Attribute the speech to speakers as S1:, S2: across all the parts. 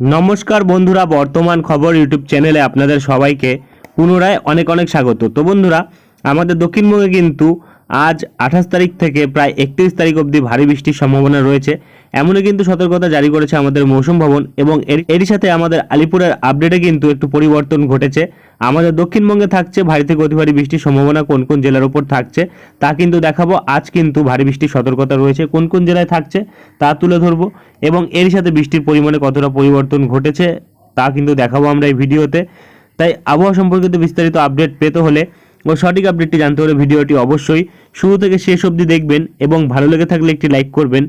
S1: নমস্কার বন্ধুরা, বর্তমান খবর ইউটিউব চ্যানেলে আপনাদের সবাইকে পুনরায় অনেক অনেক স্বাগত। তো বন্ধুরা, আমাদের দক্ষিণবঙ্গে কিন্তু আজ আঠাশ তারিখ থেকে প্রায় একত্রিশ তারিখ অবধি ভারী বৃষ্টির সম্ভাবনা রয়েছে। এমনই কিন্তু সতর্কতা জারি করেছে আমাদের মৌসুম ভবন এবং এর- এরই সাথে আমাদের আলিপুরের আপডেটে কিন্তু একটু পরিবর্তন ঘটেছে। আমাদের দক্ষিণবঙ্গে থাকছে ভারী থেকে অতি ভারী বৃষ্টির সম্ভাবনা, কোন কোন জেলার উপর থাকছে তা কিন্তু দেখাবো। আজ কিন্তু ভারী বৃষ্টির সতর্কতা রয়েছে, কোন কোন জেলায় থাকছে তা তুলে ধরবো এবং এরই সাথে বৃষ্টির পরিমাণে কতটা পরিবর্তন ঘটেছে তা কিন্তু দেখাবো আমরা এই ভিডিওতে। তাই আবহাওয়া সম্পর্কিত বিস্তারিত আপডেট পেতে হলে ও সঠিক আপডেটটি জানতে হলে ভিডিওটি অবশ্যই শুরু থেকে শেষ অবধি দেখবেন এবং ভালো লেগে থাকলে একটি লাইক করবেন।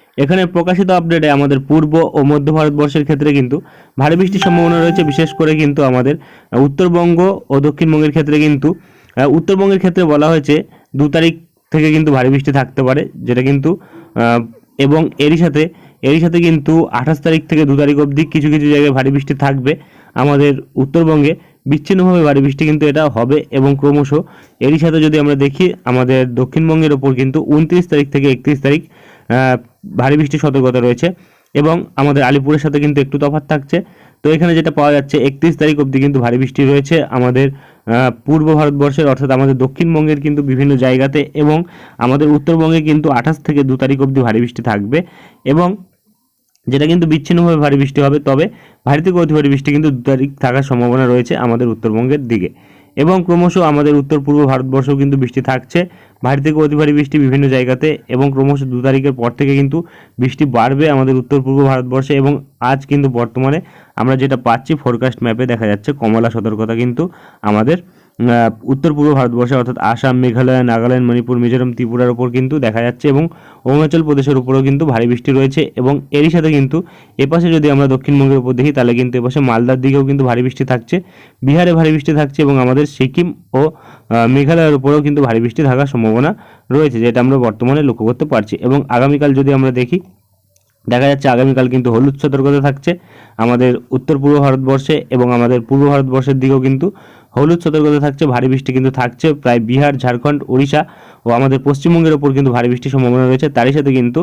S1: এখানে প্রকাশিত আপডেটে আমাদের পূর্ব ও মধ্য ভারতবর্ষের ক্ষেত্রে কিন্তু ভারী বৃষ্টির সম্ভাবনা রয়েছে, বিশেষ করে কিন্তু আমাদের উত্তরবঙ্গ ও দক্ষিণবঙ্গের ক্ষেত্রে কিন্তু উত্তরবঙ্গের ক্ষেত্রে বলা হয়েছে দু তারিখ থেকে কিন্তু ভারী বৃষ্টি থাকতে পারে, যেটা কিন্তু এবং এরই সাথে এরই সাথে কিন্তু আঠাশ তারিখ থেকে দু তারিখ অবধি কিছু কিছু জায়গায় ভারী বৃষ্টি থাকবে। আমাদের উত্তরবঙ্গে বিচ্ছিন্নভাবে ভারী বৃষ্টি কিন্তু এটা হবে এবং ক্রমশ এরই সাথে যদি আমরা দেখি, আমাদের দক্ষিণবঙ্গের ওপর কিন্তু উনত্রিশ তারিখ থেকে একত্রিশ তারিখ ভারী বৃষ্টির সতর্কতা রয়েছে এবং আমাদের আলিপুরের সাথে কিন্তু একটু তফাৎ থাকছে। তো এখানে যেটা পাওয়া যাচ্ছে, একত্রিশ তারিখ অবধি কিন্তু ভারী বৃষ্টি রয়েছে আমাদের পূর্ব ভারতবর্ষের অর্থাৎ আমাদের দক্ষিণবঙ্গের কিন্তু বিভিন্ন জায়গাতে এবং আমাদের উত্তরবঙ্গে কিন্তু আঠাশ থেকে দু তারিখ অবধি ভারী বৃষ্টি থাকবে এবং যেটা কিন্তু বিচ্ছিন্নভাবে ভারী বৃষ্টি হবে, তবে ভারী থেকে অতি ভারী বৃষ্টি কিন্তু দু তারিখ থাকার সম্ভাবনা রয়েছে আমাদের উত্তরবঙ্গের দিকে। এবং ক্রমশ আমাদের উত্তর পূর্ব ভারতবর্ষেও কিন্তু বৃষ্টি থাকছে। ভারী থেকে অতি ভারী বৃষ্টি বিভিন্ন জায়গাতে এবং ক্রমশ দু তারিখের পর থেকে কিন্তু বৃষ্টি বাড়বে আমাদের উত্তর পূর্ব ভারতবর্ষে এবং আজ কিন্তু বর্তমানে আমরা যেটা পাচ্ছি ফোরকাস্ট ম্যাপে দেখা যাচ্ছে কমলা সতর্কতা কিন্তু আমাদের উত্তর পূর্ব ভারতবর্ষে, অর্থাৎ আসাম, মেঘালয়, নাগাল্যান্ড, মণিপুর, মিজোরাম, ত্রিপুরার ওপর কিন্তু দেখা যাচ্ছে এবং অরুণাচল প্রদেশের উপরেও কিন্তু ভারী বৃষ্টি রয়েছে এবং এরই সাথে কিন্তু এপাশে যদি আমরা দক্ষিণবঙ্গের উপর দেখি, তাহলে কিন্তু এপাশে মালদার দিকেও কিন্তু ভারী বৃষ্টি থাকছে। বিহারে ভারী বৃষ্টি থাকছে এবং আমাদের সিকিম ও মেঘালয়ের উপরেও কিন্তু ভারী বৃষ্টি থাকার সম্ভাবনা রয়েছে, যেটা আমরা বর্তমানে লক্ষ্য করতে পারছি। এবং আগামীকাল যদি আমরা দেখি, দেখা যাচ্ছে আগামীকাল কিন্তু হলুদ সতর্কতা থাকছে আমাদের উত্তর পূর্ব ভারতবর্ষে এবং আমাদের পূর্ব ভারতবর্ষের দিকেও কিন্তু হলুদ সতর্কতা থাকছে, ভারী বৃষ্টি কিন্তু থাকছে। প্রায় বিহার, ঝাড়খণ্ড, ওড়িশা ও আমাদের পশ্চিমবঙ্গের ওপর কিন্তু ভারী বৃষ্টির সম্ভাবনা রয়েছে। তারই সাথে কিন্তু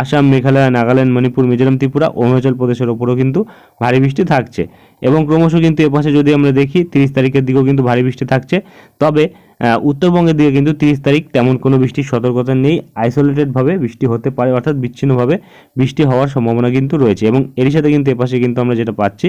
S1: আসাম, মেঘালয়, নাগাল্যান্ড, মণিপুর, মিজোরাম, ত্রিপুরা, অরুণাচল প্রদেশের ওপরও কিন্তু ভারী বৃষ্টি থাকছে। এবং ক্রমশ কিন্তু এপাশে যদি আমরা দেখি, তিরিশ তারিখের দিকেও কিন্তু ভারী বৃষ্টি থাকছে। তবে উত্তরবঙ্গের দিকে কিন্তু তিরিশ তারিখ তেমন কোনো বৃষ্টির সতর্কতা নেই। আইসোলেটেডভাবে বৃষ্টি হতে পারে, অর্থাৎ বিচ্ছিন্নভাবে বৃষ্টি হওয়ার সম্ভাবনা কিন্তু রয়েছে। এবং এরই সাথে কিন্তু এপাশে কিন্তু আমরা যেটা পাচ্ছি,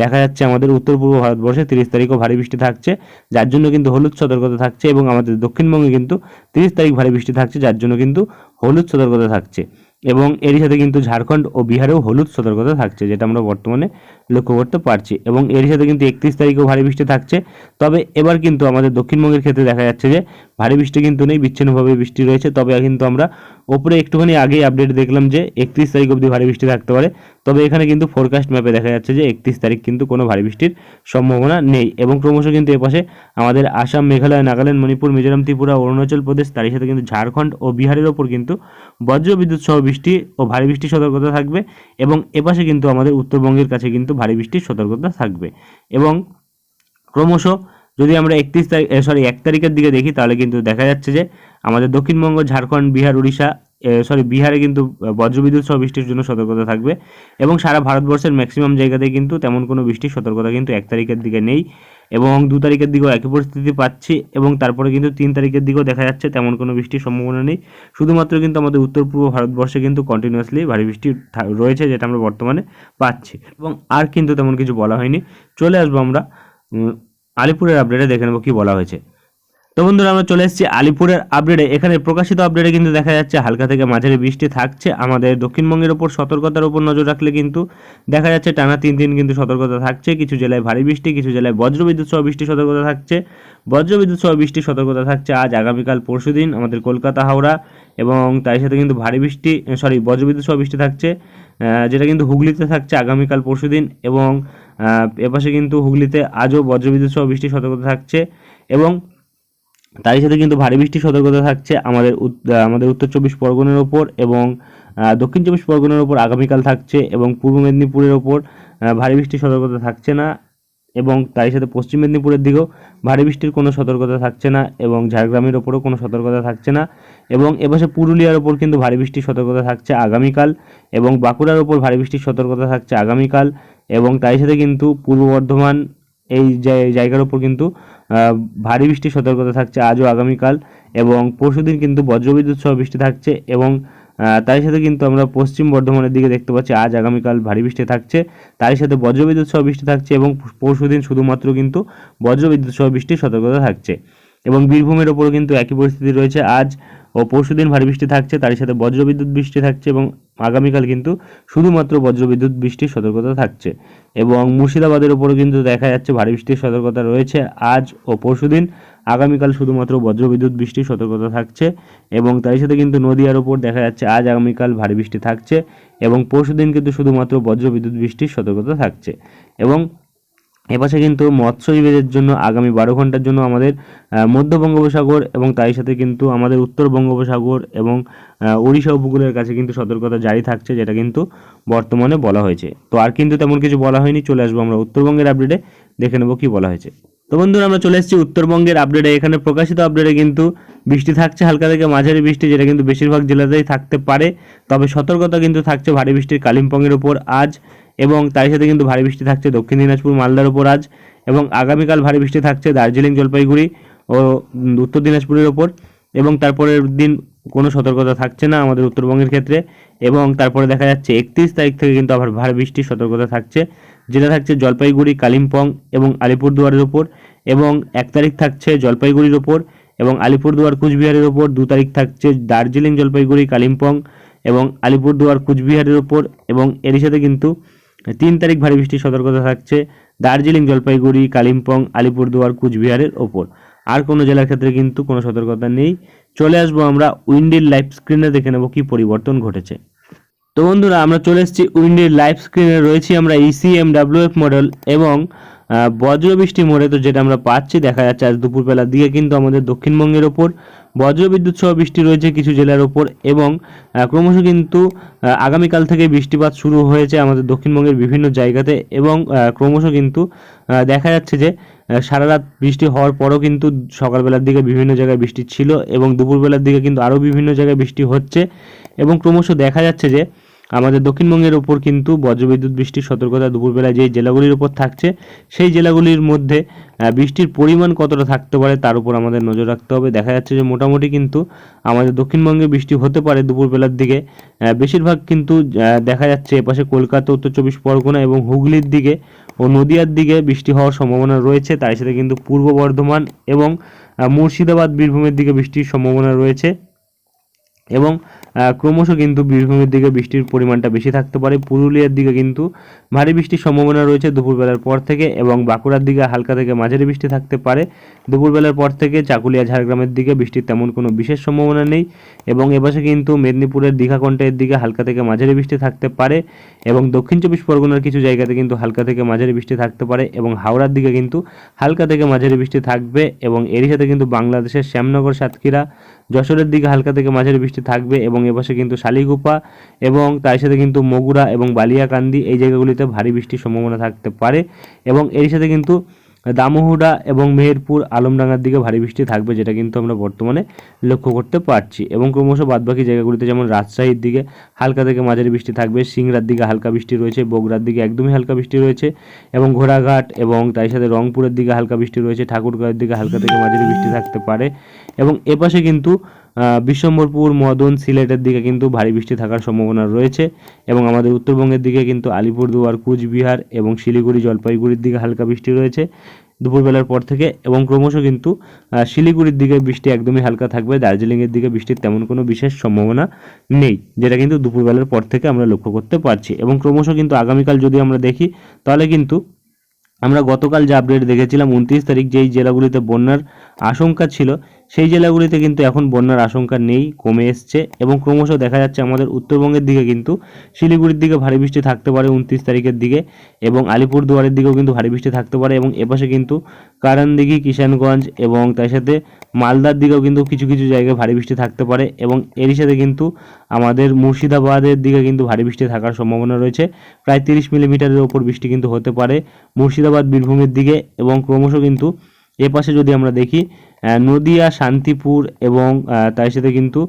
S1: দেখা যাচ্ছে আমাদের উত্তর পূর্ব ভারতবর্ষে তিরিশ তারিখও ভারী বৃষ্টি থাকছে, যার জন্য কিন্তু হলুদ সতর্কতা থাকছে এবং আমাদের দক্ষিণবঙ্গে কিন্তু তিরিশ তারিখ ভারী বৃষ্টি থাকছে, যার জন্য কিন্তু হলুদ সতর্কতা থাকছে। এবং এরই সাথে কিন্তু ঝাড়খণ্ড ও বিহারেও হলুদ সতর্কতা থাকছে, যেটা আমরা বর্তমানে লক্ষ্য করতে পারছি। এবং এরই সাথে কিন্তু একত্রিশ তারিখেও ভারী বৃষ্টি থাকছে। তবে এবার কিন্তু আমাদের দক্ষিণবঙ্গের ক্ষেত্রে দেখা যাচ্ছে যে, ভারী বৃষ্টি কিন্তু নেই, বিচ্ছিন্নভাবে বৃষ্টি রয়েছে। তবে কিন্তু আমরা ওপরে একটুখানি আগেই আপডেট দেখলাম যে, একত্রিশ তারিখ অবধি ভারী বৃষ্টি থাকতে পারে। তবে এখানে কিন্তু ফোরকাস্ট ম্যাপে দেখা যাচ্ছে যে একত্রিশ তারিখ কিন্তু কোনো ভারী বৃষ্টির সম্ভাবনা নেই এবং ক্রমশ কিন্তু এপাশে আমাদের আসাম, মেঘালয়, নাগাল্যান্ড, মণিপুর, মিজোরাম, ত্রিপুরা, অরুণাচল প্রদেশ তারই সাথে কিন্তু ঝাড়খণ্ড ও বিহারের ওপর কিন্তু বজ্র বিদ্যুৎ সহ বৃষ্টি ও ভারী বৃষ্টির সতর্কতা থাকবে এবং এপাশে কিন্তু আমাদের উত্তরবঙ্গের কাছে কিন্তু ভারী বৃষ্টির সতর্কতা থাকবে। এবং ক্রমশ যদি আমরা একত্রিশ তারিখ সরি এক তারিখের দিকে দেখি, তাহলে কিন্তু দেখা যাচ্ছে যে আমাদের দক্ষিণবঙ্গ, ঝাড়খণ্ড, বিহার, উড়িষ্যা সরি বিহারে কিন্তু বজ্রবিদ্যুৎ সহ বৃষ্টির জন্য সতর্কতা থাকবে এবং সারা ভারতবর্ষের ম্যাক্সিমাম জায়গাতে কিন্তু তেমন কোনো বৃষ্টির সতর্কতা কিন্তু এক তারিখের দিকে নেই এবং দু তারিখের দিকেও একই পরিস্থিতি পাচ্ছি এবং তারপরে কিন্তু তিন তারিখের দিকেও দেখা যাচ্ছে তেমন কোনো বৃষ্টির সম্ভাবনা নেই। শুধুমাত্র কিন্তু আমাদের উত্তর পূর্ব ভারতবর্ষে কিন্তু কন্টিনিউয়াসলি ভারী বৃষ্টি রয়েছে যেটা আমরা বর্তমানে পাচ্ছি এবং আর কিন্তু তেমন কিছু বলা হয়নি। চলে আসব আমরা আলিপুরের আপডেটে দেখে নেব কি বলা হয়েছে। তো বন্ধুরা, আমরা চলে এসেছি আলিপুরের আপডেটে। এখানে প্রকাশিত আপডেটে কিন্তু দেখা যাচ্ছে, হালকা থেকে মাঝারি বৃষ্টি থাকছে। আমাদের দক্ষিণবঙ্গের ওপর সতর্কতার উপর নজর রাখলে কিন্তু দেখা যাচ্ছে, টানা তিন দিন কিন্তু সতর্কতা থাকছে। কিছু জেলায় ভারী বৃষ্টি, কিছু জেলায় বজ্রবিদ্যুৎ সহ বৃষ্টির সতর্কতা থাকছে। বজ্রবিদ্যুৎ সহ বৃষ্টির সতর্কতা থাকছে আজ, আগামীকাল, পরশু দিন। আমাদের কলকাতা, হাওড়া এবং তার সাথে কিন্তু ভারী বৃষ্টি সরি বজ্রবিদ্যুৎ সহ বৃষ্টি থাকছে যেটা কিন্তু হুগলিতে থাকছে আগামীকাল পরশুদিন এবং এপাশে কিন্তু হুগলিতে আজও বজ্রবিদ্যুৎ সহ বৃষ্টির সতর্কতা থাকছে এবং তারই সাথে কিন্তু ভারী বৃষ্টির সতর্কতা থাকছে আমাদের আমাদের উত্তর চব্বিশ পরগনার ওপর এবং দক্ষিণ চব্বিশ পরগনার ওপর আগামীকাল থাকছে এবং পূর্ব মেদিনীপুরের ওপর ভারী বৃষ্টির সতর্কতা থাকছে না এবং তারই সাথে পশ্চিম মেদিনীপুরের দিকেও ভারী বৃষ্টির কোনো সতর্কতা থাকছে না এবং ঝাড়গ্রামের ওপরও কোনো সতর্কতা থাকছে না এবং এপাশে পুরুলিয়ার ওপর কিন্তু ভারী বৃষ্টির সতর্কতা থাকছে আগামীকাল এবং বাঁকুড়ার ওপর ভারী বৃষ্টির সতর্কতা থাকছে আগামীকাল এবং তারই সাথে কিন্তু পূর্ব বর্ধমান এই জায়- জায়গার ওপর কিন্তু ভারী বৃষ্টির সতর্কতা থাকছে আজও আগামীকাল এবং পরশুদিন কিন্তু বজ্রবিদ্যুৎ সহ বৃষ্টি থাকছে এবং তার সাথে কিন্তু আমরা পশ্চিম বর্ধমানের দিকে দেখতে পাচ্ছি আজ আগামীকাল ভারী বৃষ্টি থাকছে। তার সাথে বজ্রবিদ্যুৎ সহ বৃষ্টি থাকছে এবং পরশুদিন শুধুমাত্র কিন্তু বজ্রবিদ্যুৎ সহ বৃষ্টির সতর্কতা থাকছে। এবং বীরভূমের ওপরও কিন্তু একই পরিস্থিতি রয়েছে। আজ ও পরশুদিন ভারী বৃষ্টি থাকছে, তারই সাথে বজ্রবিদ্যুৎ বৃষ্টি থাকছে এবং আগামীকাল কিন্তু শুধুমাত্র বজ্রবিদ্যুৎ বৃষ্টির সতর্কতা থাকছে। এবং মুর্শিদাবাদের ওপরও কিন্তু দেখা যাচ্ছে ভারী বৃষ্টির সতর্কতা রয়েছে আজ ও পরশুদিন আগামীকাল শুধুমাত্র বজ্রবিদ্যুৎ বৃষ্টির সতর্কতা থাকছে এবং তারই সাথে কিন্তু নদীয়ার ওপর দেখা যাচ্ছে আজ আগামীকাল ভারী বৃষ্টি থাকছে এবং পরশুদিন কিন্তু শুধুমাত্র বজ্রবিদ্যুৎ বৃষ্টির সতর্কতা থাকছে। এবং এপাশে কিন্তু মৎস্যজীবীদের জন্য আগামী বারো ঘণ্টার জন্য আমাদের মধ্য বঙ্গোপসাগর এবং তাই সাথে কিন্তু আমাদের উত্তর বঙ্গোপসাগর এবং ওড়িশা উপকূলের কাছে কিন্তু সতর্কতা জারি থাকছে যেটা কিন্তু বর্তমানে বলা হয়েছে। তো আর কিন্তু তেমন কিছু বলা হয়নি, চলে আসব আমরা উত্তরবঙ্গের আপডেটে দেখে নেব কি বলা হয়েছে। তো বন্ধুরা, আমরা চলে এসেছি উত্তরবঙ্গের আপডেটে এখানে প্রকাশিত আপডেটে কিন্তু বৃষ্টি থাকছে, হালকা থেকে মাঝারি বৃষ্টি, যেটা কিন্তু বেশিরভাগ জেলাতেই থাকতে পারে। তবে সতর্কতা কিন্তু থাকছে ভারী বৃষ্টির কালিম্পংয়ের ওপর আজ এবং তার সাথে কিন্তু ভারী বৃষ্টি থাকছে দক্ষিণ দিনাজপুর, মালদার ওপর আজ এবং আগামীকাল ভারী বৃষ্টি থাকছে দার্জিলিং, জলপাইগুড়ি ও উত্তর দিনাজপুরের ওপর এবং তারপরের দিন কোনো সতর্কতা থাকছে না আমাদের উত্তরবঙ্গের ক্ষেত্রে এবং তারপরে দেখা যাচ্ছে একত্রিশ তারিখ থেকে কিন্তু আবার ভারী বৃষ্টির সতর্কতা থাকছে। যেটা থাকছে জলপাইগুড়ি, কালিম্পং এবং আলিপুরদুয়ারের ওপর এবং এক তারিখ থাকছে জলপাইগুড়ির ওপর এবং আলিপুরদুয়ার, কুচবিহারের ওপর, দু তারিখ থাকছে দার্জিলিং, জলপাইগুড়ি, কালিম্পং এবং আলিপুরদুয়ার, কুচবিহারের ওপর এবং এরই সাথে কিন্তু তিন তারিখ ভারী বৃষ্টির সতর্কতা থাকছে। দার্জিলিং, জলপাইগুড়ি, কালিম্পং, আলিপুরদুয়ার, কুচবিহারের ওপর। আর কোনো জেলার ক্ষেত্রে কিন্তু কোনো সতর্কতা নেই। চলে আসব আমরা উইন্ডির লাইভ স্ক্রিনে, দেখে নেব কি পরিবর্তন ঘটেছে। তো বন্ধুরা, আমরা চলে এসেছি উইন্ডির লাইভ স্ক্রিনে। রয়েছি আমরা ইসিএমডাব্লিউএফ ইসিএম ডাব্লিউএফ মডেল এবং বজ্রবৃষ্টি মোড়ে তো যেটা আমরা পাচ্ছি, দেখা যাচ্ছে আজ দুপুরবেলার দিকে কিন্তু আমাদের দক্ষিণবঙ্গের ওপর বজ্রবিদ্যুৎ সহ বৃষ্টি রয়েছে কিছু জেলার ওপর এবং ক্রমশ কিন্তু আগামীকাল থেকে বৃষ্টিপাত শুরু হয়েছে আমাদের দক্ষিণবঙ্গের বিভিন্ন জায়গাতে এবং ক্রমশ কিন্তু দেখা যাচ্ছে যে সারা রাত বৃষ্টি হওয়ার পরও কিন্তু সকালবেলার দিকে বিভিন্ন জায়গায় বৃষ্টি ছিল এবং দুপুরবেলার দিকে কিন্তু আরও বিভিন্ন জায়গায় বৃষ্টি হচ্ছে এবং ক্রমশ দেখা যাচ্ছে যে আমাদের দক্ষিণবঙ্গের ওপর কিন্তু বজ্রবিদ্যুৎ বৃষ্টির সতর্কতা দুপুরবেলায় যে জেলাগুলির ওপর থাকছে, সেই জেলাগুলির মধ্যে বৃষ্টির পরিমাণ কতটা থাকতে পারে তার উপর আমাদের নজর রাখতে হবে। দেখা যাচ্ছে যে মোটামুটি কিন্তু আমাদের দক্ষিণবঙ্গে বৃষ্টি হতে পারে দুপুরবেলার দিকে। বেশিরভাগ কিন্তু দেখা যাচ্ছে এপাশে কলকাতা, উত্তর চব্বিশ পরগনা এবং হুগলির দিকে ও নদিয়ার দিকে বৃষ্টি হওয়ার সম্ভাবনা রয়েছে। তার সাথে কিন্তু পূর্ব বর্ধমান এবং মুর্শিদাবাদ, বীরভূমের দিকে বৃষ্টির সম্ভাবনা রয়েছে এবং ক্রমশ কিন্তু বীরভূমের দিকে বৃষ্টির পরিমাণটা বেশি থাকতে পারে। পুরুলিয়ার দিকে কিন্তু ভারী বৃষ্টির সম্ভাবনা রয়েছে দুপুরবেলার পর থেকে এবং বাঁকুড়ার দিকে হালকা থেকে মাঝারি বৃষ্টি থাকতে পারে। দুপুরবেলার পর থেকে চাকুলিয়া, ঝাড়গ্রামের দিকে বৃষ্টির তেমন কোনো বিশেষ সম্ভাবনা নেই এবং এপাশে কিন্তু মেদিনীপুরের দীঘাকণ্ঠের দিকে হালকা থেকে মাঝারি বৃষ্টি থাকতে পারে এবং দক্ষিণ চব্বিশ পরগনার কিছু জায়গাতে কিন্তু হালকা থেকে মাঝারি বৃষ্টি থাকতে পারে এবং হাওড়ার দিকে কিন্তু হালকা থেকে মাঝারি বৃষ্টি থাকবে এবং এরই সাথে কিন্তু বাংলাদেশের শ্যামনগর, সাতক্ষীরা যশোরের দিকে হালকা থেকে মাঝারি বৃষ্টি থাকবে এবং এপাশে কিন্তু শালিগুপা এবং তার সাথে কিন্তু মগুরা এবং বালিয়াকান্দি এই জায়গাগুলিতে ভারী বৃষ্টির সম্ভাবনা থাকতে পারে এবং এর সাথে কিন্তু দামোহডা এবং মেহেরপুর আলমডাঙ্গার দিকে ভারী বৃষ্টি থাকবে, যেটা কিন্তু আমরা বর্তমানে লক্ষ্য করতে পারছি। এবং ক্রমশ বাদবাকি জায়গাগুলিতে যেমন রাজশাহীর দিকে হালকা থেকে মাঝারি বৃষ্টি থাকবে, সিংড়ার দিকে হালকা বৃষ্টি রয়েছে, বগুড়ার দিকে একদমই হালকা বৃষ্টি রয়েছে, এবং ঘোড়াঘাট এবং তার সাথে রংপুরের দিকে হালকা বৃষ্টি রয়েছে, ঠাকুরগাঁওয়ের দিকে হালকা থেকে মাঝারি বৃষ্টি থাকতে পারে। এবং এপাশে কিন্তু বিশ্বম্বরপুর, মদন, সিলেটের দিকে কিন্তু ভারী বৃষ্টি থাকার সম্ভাবনা রয়েছে এবং আমাদের উত্তরবঙ্গের দিকে কিন্তু আলিপুরদুয়ার, কুচবিহার এবং শিলিগুড়ি, জলপাইগুড়ির দিকে হালকা বৃষ্টি রয়েছে দুপুরবেলার পর থেকে এবং ক্রমশ কিন্তু শিলিগুড়ির দিকে বৃষ্টি একদমই হালকা থাকবে। দার্জিলিংয়ের দিকে বৃষ্টির তেমন কোনো বিশেষ সম্ভাবনা নেই, যেটা কিন্তু দুপুরবেলার পর থেকে আমরা লক্ষ্য করতে পারছি এবং ক্রমশ কিন্তু আগামীকাল যদি আমরা দেখি, তাহলে কিন্তু আমরা গতকাল যে আপডেট দেখেছিলাম, উনত্রিশ তারিখ যেই জেলাগুলিতে বন্যার আশঙ্কা ছিল, সেই জেলাগুলিতে কিন্তু এখন বন্যার আশঙ্কা নেই, কমে এসছে এবং ক্রমশ দেখা যাচ্ছে আমাদের উত্তরবঙ্গের দিকে কিন্তু শিলিগুড়ির দিকে ভারী বৃষ্টি থাকতে পারে উনত্রিশ তারিখের দিকে এবং আলিপুরদুয়ারের দিকেও কিন্তু ভারী বৃষ্টি থাকতে পারে এবং এপাশে কিন্তু কারান্দিঘি কিষানগঞ্জ এবং তার সাথে মালদার দিকেও কিন্তু কিছু কিছু জায়গায় ভারী বৃষ্টি থাকতে পারে এবং এরই সাথে কিন্তু আমাদের মুর্শিদাবাদের দিকে কিন্তু ভারী বৃষ্টি থাকার সম্ভাবনা রয়েছে। প্রায় তিরিশ মিলিমিটারের ওপর বৃষ্টি কিন্তু হতে পারে মুর্শিদাবাদ, বীরভূমের দিকে এবং ক্রমশ কিন্তু এ পাশে যদি আমরা দেখি নদিয়া, শান্তিপুর এবং তার সাথে কিন্তু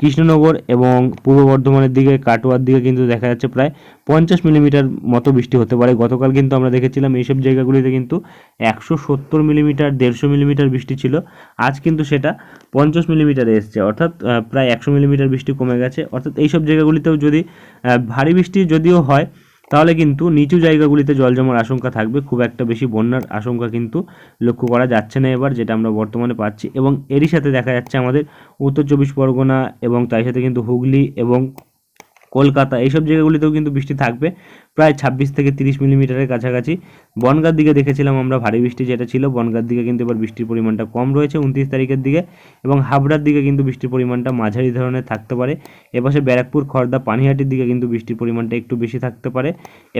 S1: কৃষ্ণনগর এবং পূর্ব বর্ধমানের দিকে, কাটোয়ার দিকে কিন্তু দেখা যাচ্ছে প্রায় পঞ্চাশ মিলিমিটার মতো বৃষ্টি হতে পারে। গতকাল কিন্তু আমরা দেখেছিলাম এইসব জায়গাগুলিতে কিন্তু একশো সত্তর মিলিমিটার, দেড়শো মিলিমিটার বৃষ্টি ছিল। আজ কিন্তু সেটা পঞ্চাশ মিলিমিটারে এসছে, অর্থাৎ প্রায় একশো মিলিমিটার বৃষ্টি কমে গেছে। অর্থাৎ এইসব জায়গাগুলিতেও যদি ভারী বৃষ্টি যদিও হয় তাহলে কিন্তু নিচু জায়গাগুলিতে জল জমার আশঙ্কা থাকবে। খুব একটা বেশি বন্যার আশঙ্কা কিন্তু লক্ষ্য করা যাচ্ছে না এবার, যেটা আমরা বর্তমানে পাচ্ছি। এবং এরই সাথে দেখা যাচ্ছে আমাদের উত্তর চব্বিশ পরগনা এবং তাই সাথে কিন্তু হুগলি এবং কলকাতা, এইসব জায়গাগুলিতেও কিন্তু বৃষ্টি থাকবে। প্রায় ছাব্বিশ থেকে তিরিশ মিলিমিটারের কাছাকাছি। বনগার দিকে দেখেছিলাম আমরা ভারী বৃষ্টি যেটা ছিল। বনগার দিকে কিন্তু এবার বৃষ্টির পরিমাণটা কম রয়েছে উনত্রিশ তারিখের দিকে এবং হাবড়ার দিকে কিন্তু বৃষ্টির পরিমাণটা মাঝারি ধরনের থাকতে পারে। এপাশে ব্যারাকপুর, খর্দা, পানিহাটির দিকে কিন্তু বৃষ্টির পরিমাণটা একটু বেশি থাকতে পারে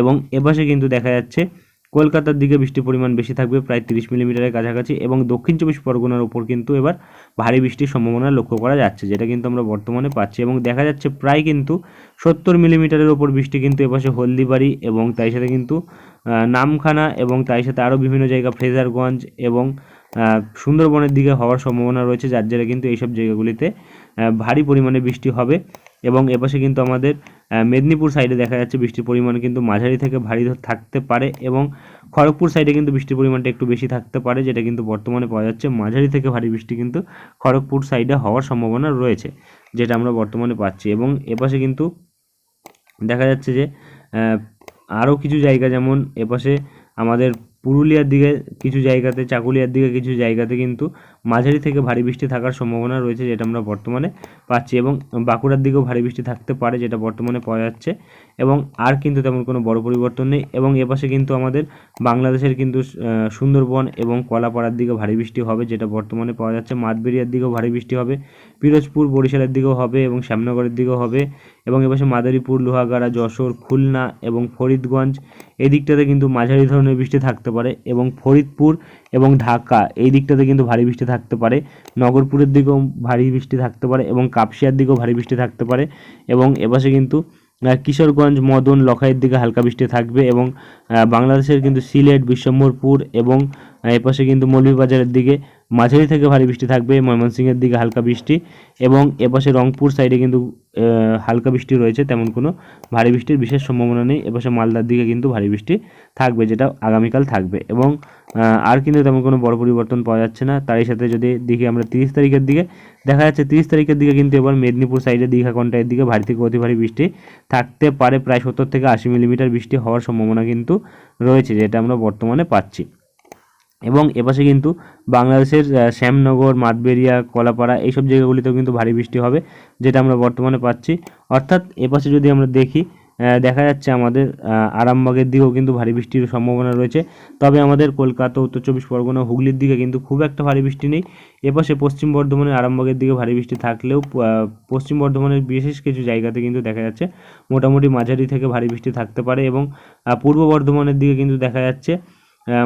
S1: এবং এপাশে কিন্তু দেখা যাচ্ছে কলকাতার দিকে বৃষ্টির পরিমাণ বেশি থাকবে, প্রায় তিরিশ মিলিমিটারের কাছাকাছি এবং দক্ষিণ চব্বিশ পরগনার উপর কিন্তু এবার ভারী বৃষ্টির সম্ভাবনা লক্ষ্য করা যাচ্ছে, যেটা কিন্তু আমরা বর্তমানে পাচ্ছি এবং দেখা যাচ্ছে প্রায় কিন্তু সত্তর মিলিমিটারের ওপর বৃষ্টি কিন্তু এপাশে হলদিবাড়ি এবং তাই সাথে কিন্তু নামখানা এবং তাই সাথে আরও বিভিন্ন জায়গা ফ্রেজারগঞ্জ এবং সুন্দরবনের দিকে হওয়ার সম্ভাবনা রয়েছে, যার জেরে কিন্তু এইসব জায়গাগুলিতে ভারী পরিমাণে বৃষ্টি হবে এবং এপাশে কিন্তু আমাদের মেদিনীপুর সাইডে দেখা যাচ্ছে বৃষ্টির পরিমাণ কিন্তু মাঝারি থেকে ভারী থাকতে পারে এবং খড়গপুর সাইডে কিন্তু বৃষ্টির পরিমাণটা একটু বেশি থাকতে পারে, যেটা কিন্তু বর্তমানে পাওয়া যাচ্ছে মাঝারি থেকে ভারী বৃষ্টি কিন্তু খড়গপুর সাইডে হওয়ার সম্ভাবনা রয়েছে, যেটা আমরা বর্তমানে পাচ্ছি এবং এপাশে কিন্তু দেখা যাচ্ছে যে আরও কিছু জায়গা যেমন এপাশে আমাদের পুরুলিয়ার দিকে কিছু জায়গাতে, চাকুলিয়ার দিকে কিছু জায়গাতে কিন্তু মাঝারি থেকে ভারী বৃষ্টি থাকার সম্ভাবনা রয়েছে যেটা আমরা বর্তমানে পাচ্ছি এবং বাঁকুড়ার দিকেও ভারী বৃষ্টি থাকতে পারে যেটা বর্তমানে পাওয়া যাচ্ছে এবং আর কিন্তু তেমন কোনো বড় পরিবর্তন নেই এবং এপাশে কিন্তু আমাদের বাংলাদেশের কিন্তু সুন্দরবন এবং কলাপাড়ার দিকে ভারী বৃষ্টি হবে যেটা বর্তমানে পাওয়া যাচ্ছে। মাতবেরিয়ার দিকেও ভারী বৃষ্টি হবে, পিরোজপুর, বরিশালের দিকেও হবে এবং শ্যামনগরের দিকেও হবে এবং এপাশে মাদারীপুর, লোহাগাড়া, যশোর, খুলনা এবং ফরিদগঞ্জ এই দিকটাতে কিন্তু মাঝারি ধরনের বৃষ্টি থাকতে পারে এবং ফরিদপুর এবং ঢাকা এই দিকটাতে কিন্তু ভারী বৃষ্টি থাকতে পারে, নগরপুরের দিকেও ভারী বৃষ্টি থাকতে পারে এবং কাপসিয়ার দিকেও ভারী বৃষ্টি থাকতে পারে এবং এপাশে কিন্তু কিশোরগঞ্জ, মদন, লখাইয়ের দিকে হালকা বৃষ্টি থাকবে এবং বাংলাদেশের কিন্তু সিলেট বিশ্বম্বরপুর এবং এপাশে কিন্তু মৌলভীবাজারের দিকে মাঝারি থেকে ভারী বৃষ্টি থাকবে, ময়মনসিংহের দিকে হালকা বৃষ্টি এবং এপাশে রংপুর সাইডে কিন্তু হালকা বৃষ্টি রয়েছে, তেমন কোনো ভারী বৃষ্টির বিশেষ সম্ভাবনা নেই। এপাশে মালদার দিকে কিন্তু ভারী বৃষ্টি থাকবে, যেটা আগামীকাল থাকবে এবং আর কিন্তু তেমন কোনো বড় পরিবর্তন পাওয়া যাচ্ছে না। তারই সাথে যদি দেখি আমরা তিরিশ তারিখের দিকে, দেখা যাচ্ছে তিরিশ তারিখের দিকে কিন্তু এবার মেদিনীপুর সাইডে দীঘা কন্টায়ের দিকে ভারী থেকে অতি ভারী বৃষ্টি থাকতে পারে। প্রায় সত্তর থেকে আশি মিলিমিটার বৃষ্টি হওয়ার সম্ভাবনা কিন্তু রয়েছে, যেটা আমরা বর্তমানে পাচ্ছি। এবং এপাশে কিন্তু বাংলাদেশের শ্যামনগর মাতবেরিয়া কলাপাড়া এইসব জায়গাগুলিতেও কিন্তু ভারী বৃষ্টি হবে, যেটা আমরা বর্তমানে পাচ্ছি। অর্থাৎ এপাশে যদি আমরা দেখি দেখা যাচ্ছে আমাদের আরামবাগের দিকেও কিন্তু ভারী বৃষ্টির সম্ভাবনা রয়েছে। তবে আমাদের কলকাতা, উত্তর চব্বিশ পরগনা, হুগলির দিকে কিন্তু খুব একটা ভারী বৃষ্টি নেই। এপাশে পশ্চিম বর্ধমানের, আরামবাগের দিকে ভারী বৃষ্টি থাকলেও পশ্চিম বর্ধমানের বিশেষ কিছু জায়গাতে কিন্তু দেখা যাচ্ছে, মোটামুটি মাঝারি থেকে ভারী বৃষ্টি থাকতে পারে এবং পূর্ব বর্ধমানের দিকে কিন্তু দেখা যাচ্ছে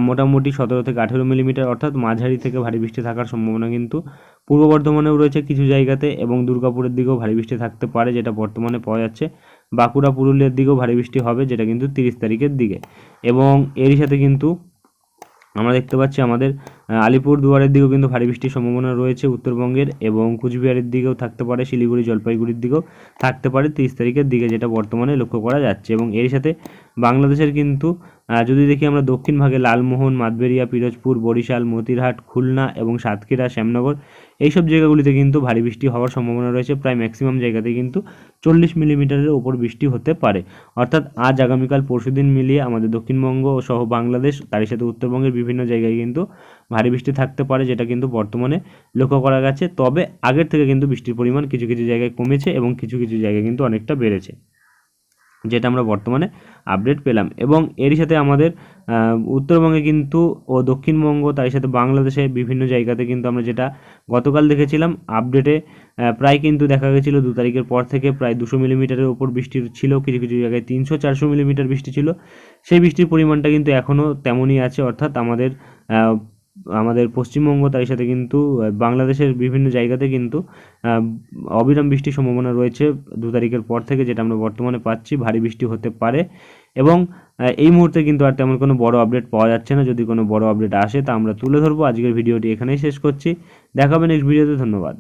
S1: মোটামুটি সতেরো থেকে আঠেরো মিলিমিটার, অর্থাৎ মাঝারি থেকে ভারী বৃষ্টি থাকার সম্ভাবনা কিন্তু পূর্ব বর্ধমানেও রয়েছে কিছু জায়গাতে এবং দুর্গাপুরের দিকেও ভারী বৃষ্টি থাকতে পারে, যেটা বর্তমানে পাওয়া যাচ্ছে। বাঁকুড়া, পুরুলিয়ার দিকেও ভারী বৃষ্টি হবে, যেটা কিন্তু তিরিশ তারিখের দিকে। এবং এরই সাথে কিন্তু আমরা দেখতে পাচ্ছি আমাদের আলিপুর দুয়ারের দিকেও কিন্তু ভারী বৃষ্টির সম্ভাবনা রয়েছে উত্তরবঙ্গের এবং কুচবিহারের দিকেও থাকতে পারে, শিলিগুড়ি, জলপাইগুড়ির দিকেও থাকতে পারে তিরিশ তারিখের দিকে, যেটা বর্তমানে লক্ষ্য করা যাচ্ছে। এবং এর সাথে বাংলাদেশের কিন্তু যদি দেখি আমরা দক্ষিণ ভাগে লালমোহন, মাদবেরিয়া, পিরোজপুর, বরিশাল, মতিরহাট, খুলনা এবং সাতক্ষীরা, শ্যামনগর, এইসব জায়গাগুলিতে কিন্তু ভারী বৃষ্টি হওয়ার সম্ভাবনা রয়েছে। প্রায় ম্যাক্সিমাম জায়গাতে কিন্তু চল্লিশ মিলিমিটারের ওপর বৃষ্টি হতে পারে। অর্থাৎ আজ আগামীকাল পরশুদিন মিলিয়ে আমাদের দক্ষিণবঙ্গ সহ বাংলাদেশ, তারই সাথে উত্তরবঙ্গের বিভিন্ন জায়গায় কিন্তু ভারী বৃষ্টি থাকতে পারে, যেটা কিন্তু বর্তমানে লক্ষ্য করা গেছে। তবে আগের থেকে কিন্তু বৃষ্টির পরিমাণ কিছু কিছু জায়গায় কমেছে এবং কিছু কিছু জায়গায় কিন্তু অনেকটা বেড়েছে। যেটা আমরা বর্তমানে আপডেট পেলাম। এবং এরই সাথে আমাদের উত্তরবঙ্গে কিন্তু ও দক্ষিণবঙ্গ, তার সাথে বাংলাদেশের বিভিন্ন জায়গাতে কিন্তু আমরা যেটা গতকাল দেখেছিলাম আপডেটে প্রায় কিন্তু দেখা গেছিল দু তারিখের পর থেকে প্রায় দুশো মিলিমিটারের ওপর বৃষ্টি ছিল, কিছু কিছু জায়গায় তিনশো, চারশো মিলিমিটার বৃষ্টি ছিল। সেই বৃষ্টির পরিমাণটা কিন্তু এখনও তেমনই আছে, অর্থাৎ আমাদের আমাদের পশ্চিমবঙ্গ তার সাথে কিন্তু বাংলাদেশের বিভিন্ন জায়গাতে কিন্তু অবিরাম বৃষ্টির সম্ভাবনা রয়েছে দু তারিখের পর থেকে, যেটা আমরা বর্তমানে পাচ্ছি। ভারী বৃষ্টি হতে পারে এবং এই মুহূর্তে কিন্তু আর তেমন কোনো বড় আপডেট পাওয়া যাচ্ছে না। যদি কোনো বড় আপডেট আসে তা আমরা তুলে ধরবো। আজকের ভিডিওটি এখানেই শেষ করছি। দেখা হবে নেক্সট ভিডিওতে ধন্যবাদ।